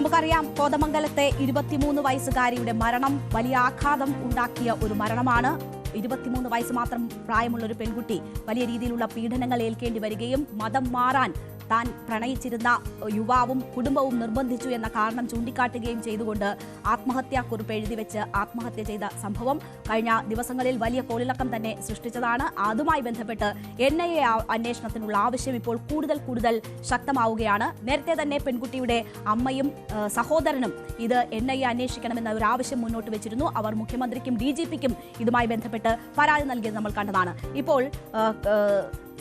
നമുക്കറിയാം കോതമംഗലത്തെ ഇരുപത്തിമൂന്ന് വയസ്സുകാരിയുടെ മരണം വലിയ ആഘാതം ഉണ്ടാക്കിയ ഒരു മരണമാണ്. ഇരുപത്തിമൂന്ന് വയസ്സ് മാത്രം പ്രായമുള്ള ഒരു പെൺകുട്ടി വലിയ രീതിയിലുള്ള പീഡനങ്ങൾ ഏൽക്കേണ്ടി വരികയും മതം മാറാൻ താൻ പ്രണയിച്ചിരുന്ന യുവാവും കുടുംബവും നിർബന്ധിച്ചു എന്ന കാരണം ചൂണ്ടിക്കാട്ടുകയും ചെയ്തുകൊണ്ട് ആത്മഹത്യാ കുറിപ്പ് എഴുതി വെച്ച് ആത്മഹത്യ ചെയ്ത സംഭവം കഴിഞ്ഞ ദിവസങ്ങളിൽ വലിയ കോളിളക്കം തന്നെ സൃഷ്ടിച്ചതാണ്. അതുമായി ബന്ധപ്പെട്ട് എൻ ഐ എ അന്വേഷണത്തിനുള്ള ആവശ്യം ഇപ്പോൾ കൂടുതൽ കൂടുതൽ ശക്തമാവുകയാണ്. നേരത്തെ തന്നെ പെൺകുട്ടിയുടെ അമ്മയും സഹോദരനും ഇത് എൻ ഐ എ അന്വേഷിക്കണമെന്ന ഒരു ആവശ്യം മുന്നോട്ട് വെച്ചിരുന്നു. അവർ മുഖ്യമന്ത്രിക്കും ഡി ജി പിക്കും ഇതുമായി ബന്ധപ്പെട്ട് പരാതി നൽകിയത് നമ്മൾ കണ്ടതാണ്. ഇപ്പോൾ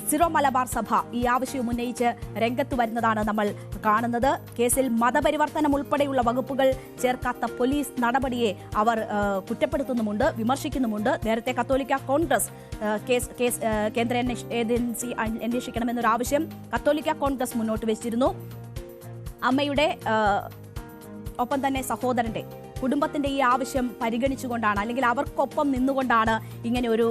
സിറോ മലബാർ സഭ ഈ ആവശ്യം ഉന്നയിച്ച് രംഗത്ത് വരുന്നതാണ് നമ്മൾ കാണുന്നത്. കേസിൽ മതപരിവർത്തനം ഉൾപ്പെടെയുള്ള വകുപ്പുകൾ ചേർക്കാത്ത പോലീസ് നടപടിയെ അവർ കുറ്റപ്പെടുത്തുന്നുമുണ്ട് വിമർശിക്കുന്നുമുണ്ട്. നേരത്തെ കത്തോലിക്ക കോൺഗ്രസ് കേസ് കേസ് കേന്ദ്ര ഏജൻസി അന്വേ- അന്വേഷിക്കണമെന്നൊരു ആവശ്യം കത്തോലിക്ക കോൺഗ്രസ് മുന്നോട്ട് വെച്ചിരുന്നു. അമ്മയുടെ ഒപ്പം തന്നെ സഹോദരന്റെ കുടുംബത്തിന്റെ ഈ ആവശ്യം പരിഗണിച്ചുകൊണ്ടാണ് അല്ലെങ്കിൽ അവർക്കൊപ്പം നിന്നുകൊണ്ടാണ് ഇങ്ങനെ ഒരു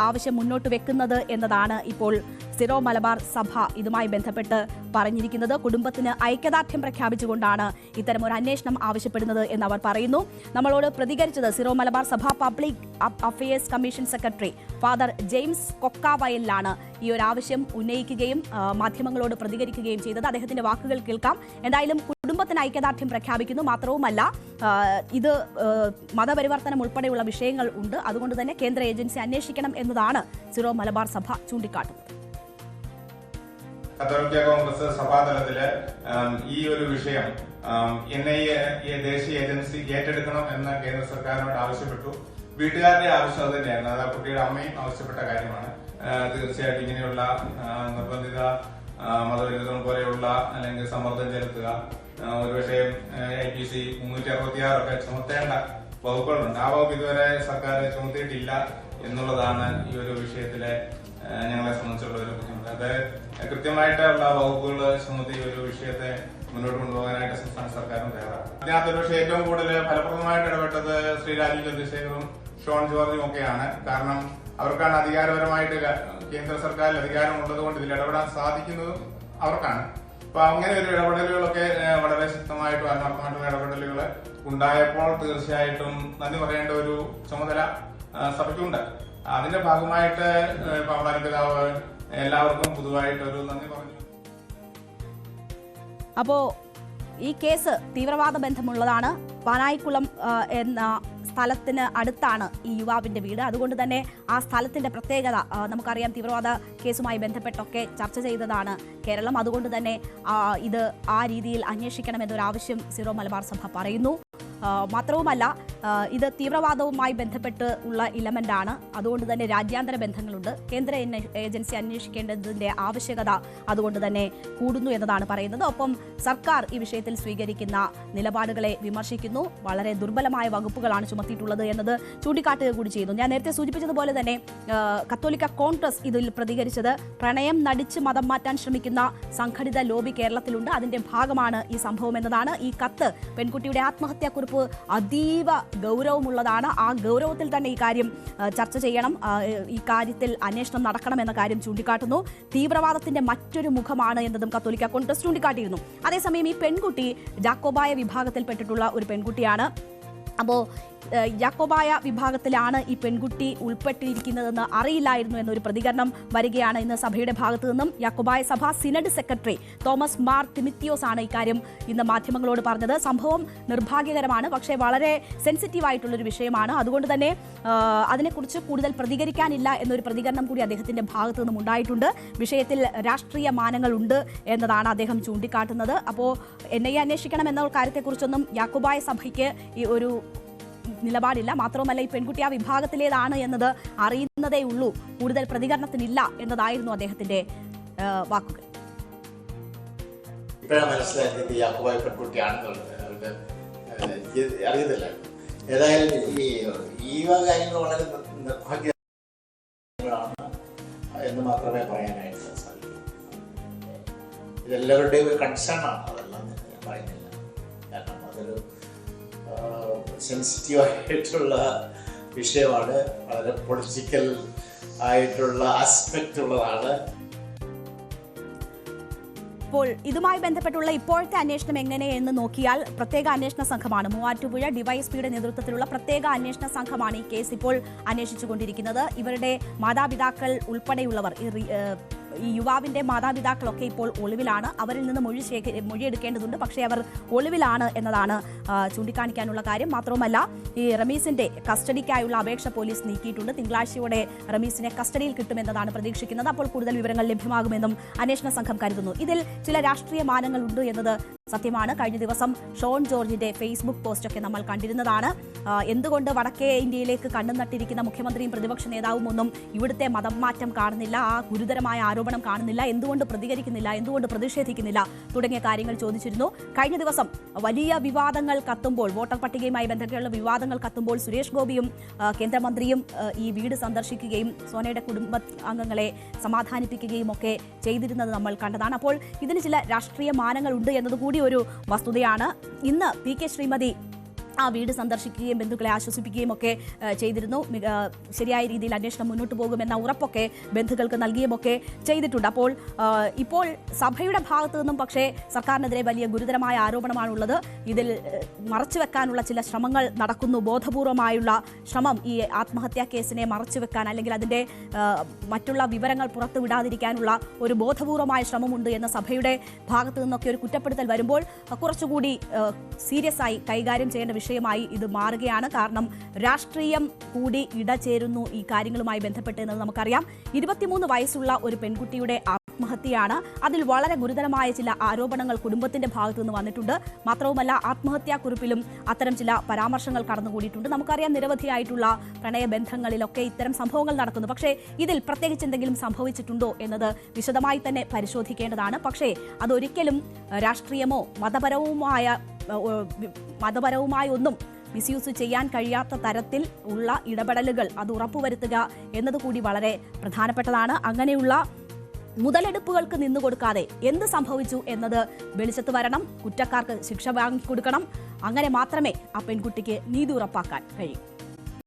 ആവശ്യം മുന്നോട്ട് വെക്കുന്നത് എന്നതാണ് ഇപ്പോൾ സിറോ മലബാർ സഭ ഇതുമായി ബന്ധപ്പെട്ട് പറഞ്ഞിരിക്കുന്നത്. കുടുംബത്തിന് ഐക്യദാർഢ്യം പ്രഖ്യാപിച്ചുകൊണ്ടാണ് ഇത്തരം ഒരു അന്വേഷണം ആവശ്യപ്പെടുന്നത് എന്ന് അവർ പറയുന്നു. നമ്മളോട് പ്രതികരിച്ചത് സിറോ മലബാർ സഭ public affairs commission secretary father James കൊക്കാവയലിലാണ് ഈ ഒരു ആവശ്യം ഉന്നയിക്കുകയും മാധ്യമങ്ങളോട് പ്രതികരിക്കുകയും ചെയ്തത്. അദ്ദേഹത്തിന്റെ വാക്കുകൾ കേൾക്കാം. എന്തായാലും കുടുംബത്തിന് ഐക്യദാർഢ്യം പ്രഖ്യാപിക്കുന്നു. മാത്രവുമല്ല ഇത് മതപരിവർത്തനം ഉൾപ്പെടെയുള്ള വിഷയങ്ങൾ ഉണ്ട്. അതുകൊണ്ട് തന്നെ കേന്ദ്ര ഏജൻസി അന്വേഷിക്കണം എന്നതാണ് സിറോ മലബാർ സഭ ചൂണ്ടിക്കാട്ടുന്നത്. കത്തോലിക്ക കോൺഗ്രസ് സഭാതലത്തിൽ ഈ ഒരു വിഷയം എൻ ഐ എ ദേശീയ ഏജൻസി ഏറ്റെടുക്കണം എന്ന് കേന്ദ്ര സർക്കാരിനോട് ആവശ്യപ്പെട്ടു. വീട്ടുകാരുടെ ആവശ്യം അത് തന്നെയായിരുന്നു. അത് ആ കുട്ടിയുടെ അമ്മയും ആവശ്യപ്പെട്ട കാര്യമാണ്. തീർച്ചയായിട്ടും ഇങ്ങനെയുള്ള നിർബന്ധിത മതവിരുദ്ധം പോലെയുള്ള അല്ലെങ്കിൽ സമ്മർദ്ദം ചെലുത്തുക ഒരുപക്ഷെ ഐ പി സി മുന്നൂറ്റി അറുപത്തി ആറൊക്കെ ചുമത്തേണ്ട വകുപ്പുകളുണ്ട്. ആ വകുപ്പ് ഇതുവരെ സർക്കാർ ചുമത്തിയിട്ടില്ല എന്നുള്ളതാണ് ഈ ഒരു വിഷയത്തിലെ ഞങ്ങളെ സംബന്ധിച്ചുള്ള ഒരു ബുദ്ധിമുട്ട് അത് കൃത്യമായിട്ടുള്ള വകുപ്പുകൾ ചുമത്തി ഒരു വിഷയത്തെ മുന്നോട്ട് കൊണ്ടുപോകാനായിട്ട് സംസ്ഥാന സർക്കാരും തയ്യാറാണ്. അതിനകത്ത് ഒരു പക്ഷേ ഏറ്റവും കൂടുതൽ ഫലപ്രദമായിട്ട് ഇടപെട്ടത് ശ്രീ രാജീവ് ചന്ദ്രശേഖറും ഷോൺ ജോർജും ഒക്കെയാണ്. കാരണം അവർക്കാണ് അധികാരപരമായിട്ട് കേന്ദ്ര സർക്കാരിൽ അധികാരം കൊണ്ട് ഇതിൽ ഇടപെടാൻ സാധിക്കുന്നതും അവർക്കാണ്. അപ്പൊ അങ്ങനെ ഒരു ഇടപെടലുകളൊക്കെ വളരെ ശക്തമായിട്ടും ആത്മാർത്ഥമായിട്ടുള്ള ഇടപെടലുകൾ ഉണ്ടായപ്പോൾ തീർച്ചയായിട്ടും നന്ദി പറയേണ്ട ഒരു ചുമതല സഭയ്ക്കുണ്ട്. അതിന്റെ ഭാഗമായിട്ട് പിതാവ് എല്ലാവർക്കും പൊതുവായിട്ട് ഒരു നന്ദി പറഞ്ഞു. അപ്പോ ഈ കേസ് തീവ്രവാദ ബന്ധമുള്ളതാണ്. പാനായിക്കുളം എന്ന സ്ഥലത്തിന് അടുത്താണ് ഈ യുവാവിന്റെ വീട്. അതുകൊണ്ട് തന്നെ ആ സ്ഥലത്തിന്റെ പ്രത്യേകത നമുക്കറിയാം തീവ്രവാദ കേസുമായി ബന്ധപ്പെട്ടൊക്കെ ചർച്ച ചെയ്തതാണ് കേരളം. അതുകൊണ്ട് തന്നെ ഇത് ആ രീതിയിൽ അന്വേഷിക്കണമെന്നൊരാവശ്യം സീറോ മലബാർ സഭ പറയുന്നു. മാത്രവുമല്ല ഇത് തീവ്രവാദവുമായി ബന്ധപ്പെട്ട് ഉള്ള ഇലമെന്റ് ആണ്. അതുകൊണ്ട് തന്നെ രാജ്യാന്തര ബന്ധങ്ങളുണ്ട്. കേന്ദ്ര ഏജൻസി അന്വേഷിക്കേണ്ടതിന്റെ ആവശ്യകത അതുകൊണ്ട് തന്നെ കൂടുന്നു എന്നതാണ് പറയുന്നത്. ഒപ്പം സർക്കാർ ഈ വിഷയത്തിൽ സ്വീകരിക്കുന്ന നിലപാടുകളെ വിമർശിക്കുന്നു. വളരെ ദുർബലമായ വകുപ്പുകളാണ് ചുമത്തിയിട്ടുള്ളത് എന്നത് ചൂണ്ടിക്കാട്ടുക കൂടി ചെയ്യുന്നു. ഞാൻ നേരത്തെ സൂചിപ്പിച്ചതുപോലെ തന്നെ കത്തോലിക്ക കോൺഗ്രസ് ഇതിൽ പ്രതികരിച്ചത് പ്രണയം നടിച്ച് മതം മാറ്റാൻ ശ്രമിക്കുന്ന സംഘടിത ലോബി കേരളത്തിലുണ്ട്. അതിന്റെ ഭാഗമാണ് ഈ സംഭവം എന്നതാണ്. ഈ കത്ത് പെൺകുട്ടിയുടെ ആത്മഹത്യാക്കുറിപ്പ് അതീവ ഗൗരവമുള്ളതാണ്. ആ ഗൗരവത്തിൽ തന്നെ ഈ കാര്യം ചർച്ച ചെയ്യണം. ഈ കാര്യത്തിൽ അന്വേഷണം നടക്കണം എന്ന കാര്യം ചൂണ്ടിക്കാട്ടുന്നു. തീവ്രവാദത്തിന്റെ മറ്റൊരു മുഖമാണ് എന്നതും കത്തോലിക്ക കോൺഗ്രസ് ചൂണ്ടിക്കാട്ടിയിരുന്നു. അതേസമയം ഈ പെൺകുട്ടി ജാക്കോബായ വിഭാഗത്തിൽപ്പെട്ടിട്ടുള്ള ഒരു പെൺകുട്ടിയാണ്. അപ്പോൾ യാക്കോബായ വിഭാഗത്തിലാണ് ഈ പെൺകുട്ടി ഉൾപ്പെട്ടിരിക്കുന്നതെന്ന് അറിയില്ലായിരുന്നു എന്നൊരു പ്രതികരണം വരികയാണ് ഇന്ന് സഭയുടെ ഭാഗത്തു നിന്നും. യാക്കോബായ സഭ synod secretary Thomas Mar Timotheos ആണ് ഇക്കാര്യം ഇന്ന് മാധ്യമങ്ങളോട് പറഞ്ഞത്. സംഭവം നിർഭാഗ്യകരമാണ് പക്ഷേ വളരെ സെൻസിറ്റീവ് ആയിട്ടുള്ളൊരു വിഷയമാണ്. അതുകൊണ്ട് തന്നെ അതിനെക്കുറിച്ച് കൂടുതൽ പ്രതികരിക്കാനില്ല എന്നൊരു പ്രതികരണം കൂടി അദ്ദേഹത്തിന്റെ ഭാഗത്തു നിന്നും ഉണ്ടായിട്ടുണ്ട്. വിഷയത്തിൽ രാഷ്ട്രീയ മാനങ്ങളുണ്ട് എന്നതാണ് അദ്ദേഹം ചൂണ്ടിക്കാട്ടുന്നത്. അപ്പോൾ എൻ ഐ എ അന്വേഷിക്കണം എന്ന കാര്യത്തെക്കുറിച്ചൊന്നും യാക്കോബായ സഭയ്ക്ക് ഈ ഒരു നിലപാടില്ല. മാത്രവുമല്ല ഈ പെൺകുട്ടി ആ വിഭാഗത്തിലേതാണ് എന്നത് അറിയുന്നതേ ഉള്ളൂ. കൂടുതൽ പ്രതികരണത്തിനില്ല എന്നതായിരുന്നു അദ്ദേഹത്തിന്റെ വാക്കുകൾ. എന്ന് മാത്രമേ പറയാനായിട്ട് സാധിക്കൂ. ഇതെല്ലാവരുടെയും ഒരു കൺസേൺ ആണ്. അതെല്ലാം ഞാൻ പറയുന്നില്ല. കാരണം അതൊരു സെൻസിറ്റീവ് ആയിട്ടുള്ള വിഷയമാണ്. വളരെ പൊളിറ്റിക്കൽ ആയിട്ടുള്ള ആസ്പെക്റ്റ് ഉള്ളതാണ്. അപ്പോൾ ഇതുമായി ബന്ധപ്പെട്ടുള്ള ഇപ്പോഴത്തെ അന്വേഷണം എങ്ങനെയെന്ന് നോക്കിയാൽ പ്രത്യേക അന്വേഷണ സംഘമാണ്. മൂവാറ്റുപുഴ ഡിവൈഎസ്പിയുടെ നേതൃത്വത്തിലുള്ള പ്രത്യേക അന്വേഷണ സംഘമാണ് ഈ കേസ് ഇപ്പോൾ അന്വേഷിച്ചുകൊണ്ടിരിക്കുന്നത്. ഇവരുടെ മാതാപിതാക്കൾ ഉൾപ്പെടെയുള്ളവർ യുവാവിന്റെ മാതാപിതാക്കളൊക്കെ ഇപ്പോൾ ഒളിവിലാണ്. അവരിൽ നിന്ന് മൊഴി മൊഴിയെടുക്കേണ്ടതുണ്ട്. പക്ഷേ അവർ ഒളിവിലാണ് എന്നതാണ് ചൂണ്ടിക്കാണിക്കാനുള്ള കാര്യം. മാത്രവുമല്ല ഈ റമീസിന്റെ കസ്റ്റഡിക്കായുള്ള അപേക്ഷ പോലീസ് നീക്കിയിട്ടുണ്ട്. തിങ്കളാഴ്ചയോടെ റമീസിനെ കസ്റ്റഡിയിൽ കിട്ടുമെന്നതാണ് പ്രതീക്ഷിക്കുന്നത്. അപ്പോൾ കൂടുതൽ വിവരങ്ങൾ ലഭ്യമാകുമെന്നും അന്വേഷണ സംഘം കരുതുന്നു. ഇതിൽ ചില രാഷ്ട്രീയ മാനങ്ങളുണ്ട് എന്നത് സത്യമാണ്. കഴിഞ്ഞ ദിവസം ഷോൺ ജോർജിന്റെ ഫേസ്ബുക്ക് പോസ്റ്റൊക്കെ നമ്മൾ കണ്ടിരുന്നതാണ്. എന്തുകൊണ്ട് വടക്കേ ഇന്ത്യയിലേക്ക് കണ്ണു നട്ടിരിക്കുന്ന മുഖ്യമന്ത്രിയും പ്രതിപക്ഷ നേതാവും ഒന്നും ഇവിടുത്തെ മതം മാറ്റം കാണുന്നില്ല ആ ഗുരുതരമായ ആരോപണം കാണുന്നില്ല എന്തുകൊണ്ട് പ്രതികരിക്കുന്നില്ല എന്തുകൊണ്ട് പ്രതിഷേധിക്കുന്നില്ല തുടങ്ങിയ കാര്യങ്ങൾ ചോദിച്ചിരുന്നു. കഴിഞ്ഞ ദിവസം വലിയ വിവാദങ്ങൾ കത്തുമ്പോൾ വോട്ടർ പട്ടികയുമായി ബന്ധപ്പെട്ടുള്ള വിവാദങ്ങൾ കത്തുമ്പോൾ സുരേഷ് ഗോപിയും കേന്ദ്രമന്ത്രിയും ഈ വീട് സന്ദർശിക്കുകയും സോനയുടെ കുടുംബ അംഗങ്ങളെ സമാധാനിപ്പിക്കുകയും ഒക്കെ ചെയ്തിരുന്നത് നമ്മൾ കണ്ടതാണ്. അപ്പോൾ ഇതിന് ചില രാഷ്ട്രീയ മാനങ്ങളുണ്ട് എന്നതുകൂടി ഒരു വസ്തുതയാണ്. ഇന്ന് പി കെ ശ്രീമതി ആ വീട് സന്ദർശിക്കുകയും ബന്ധുക്കളെ ആശ്വസിപ്പിക്കുകയും ഒക്കെ ചെയ്തിരുന്നു. ശരിയായ രീതിയിൽ അന്വേഷണം മുന്നോട്ട് പോകുമെന്ന ഉറപ്പൊക്കെ ബന്ധുക്കൾക്ക് നൽകുകയും ഒക്കെ ചെയ്തിട്ടുണ്ട്. അപ്പോൾ ഇപ്പോൾ സഭയുടെ ഭാഗത്തു നിന്നും പക്ഷേ സർക്കാരിനെതിരെ വലിയ ഗുരുതരമായ ആരോപണമാണുള്ളത്. ഇതിൽ മറച്ചു വെക്കാനുള്ള ചില ശ്രമങ്ങൾ നടക്കുന്നു. ബോധപൂർവമായുള്ള ശ്രമം ഈ ആത്മഹത്യാ കേസിനെ മറച്ചുവെക്കാൻ അല്ലെങ്കിൽ അതിന്റെ മറ്റുള്ള വിവരങ്ങൾ പുറത്തുവിടാതിരിക്കാനുള്ള ഒരു ബോധപൂർവമായ ശ്രമമുണ്ട് എന്ന സഭയുടെ ഭാഗത്തു നിന്നൊക്കെ ഒരു കുറ്റപ്പെടുത്തൽ വരുമ്പോൾ കുറച്ചുകൂടി സീരിയസ് ആയി കൈകാര്യം ചെയ്യേണ്ട വിഷയമായി ഇത് മാറുകയാണ്. കാരണം രാഷ്ട്രീയം കൂടി ഇടചേരുന്നു ഈ കാര്യങ്ങളുമായി ബന്ധപ്പെട്ട് എന്നത് നമുക്കറിയാം. ഇരുപത്തിമൂന്ന് വയസ്സുള്ള ഒരു പെൺകുട്ടിയുടെ ആത്മഹത്യയാണ്. അതിൽ വളരെ ഗുരുതരമായ ചില ആരോപണങ്ങൾ കുടുംബത്തിന്റെ ഭാഗത്തു നിന്ന് വന്നിട്ടുണ്ട്. മാത്രവുമല്ല ആത്മഹത്യാക്കുറിപ്പിലും അത്തരം ചില പരാമർശങ്ങൾ കടന്നുകൂടിയിട്ടുണ്ട്. നമുക്കറിയാം നിരവധിയായിട്ടുള്ള പ്രണയബന്ധങ്ങളിലൊക്കെ ഇത്തരം സംഭവങ്ങൾ നടക്കുന്നു. പക്ഷേ ഇതിൽ പ്രത്യേകിച്ച് എന്തെങ്കിലും സംഭവിച്ചിട്ടുണ്ടോ എന്നത് വിശദമായി തന്നെ പരിശോധിക്കേണ്ടതാണ്. പക്ഷേ അതൊരിക്കലും രാഷ്ട്രീയമോ മതപരവുമായ മതപരവുമായ ഒന്നും മിസ്യൂസ് ചെയ്യാൻ കഴിയാത്ത തരത്തിൽ ഉള്ള ഇടപെടലുകൾ അത് ഉറപ്പുവരുത്തുക എന്നതുകൂടി വളരെ പ്രധാനപ്പെട്ടതാണ്. അങ്ങനെയുള്ള മുതലെടുപ്പുകൾക്ക് നിന്നു കൊടുക്കാതെ എന്ത് സംഭവിച്ചു എന്നത് വെളിച്ചത്ത് വരണം കുറ്റക്കാർക്ക് ശിക്ഷ വാങ്ങിക്കൊടുക്കണം അങ്ങനെ മാത്രമേ ആ പെൺകുട്ടിക്ക് നീതി ഉറപ്പാക്കാൻ കഴിയൂ.